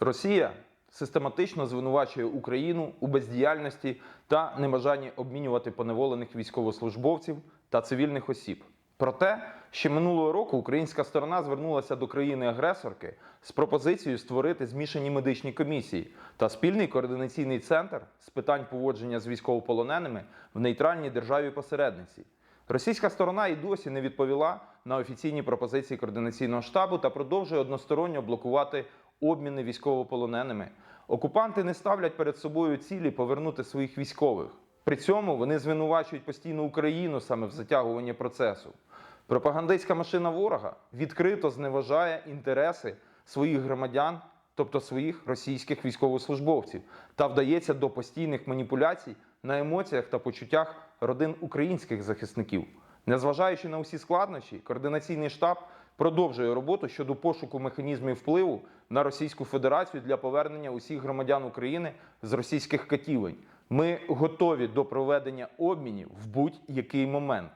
Росія систематично звинувачує Україну у бездіяльності та небажанні обмінювати поневолених військовослужбовців та цивільних осіб. Проте, ще минулого року українська сторона звернулася до країни-агресорки з пропозицією створити змішані медичні комісії та спільний координаційний центр з питань поводження з військовополоненими в нейтральній державі-посередниці. Російська сторона і досі не відповіла на офіційні пропозиції координаційного штабу та продовжує односторонньо блокувати обміни військовополоненими. Окупанти не ставлять перед собою цілі повернути своїх військових. При цьому вони звинувачують постійно Україну саме в затягуванні процесу. Пропагандистська машина ворога відкрито зневажає інтереси своїх громадян, тобто своїх російських військовослужбовців, та вдається до постійних маніпуляцій на емоціях та почуттях родин українських захисників. Незважаючи на усі складнощі, координаційний штаб продовжує роботу щодо пошуку механізмів впливу на Російську Федерацію для повернення усіх громадян України з російських катівень. Ми готові до проведення обмінів в будь-який момент.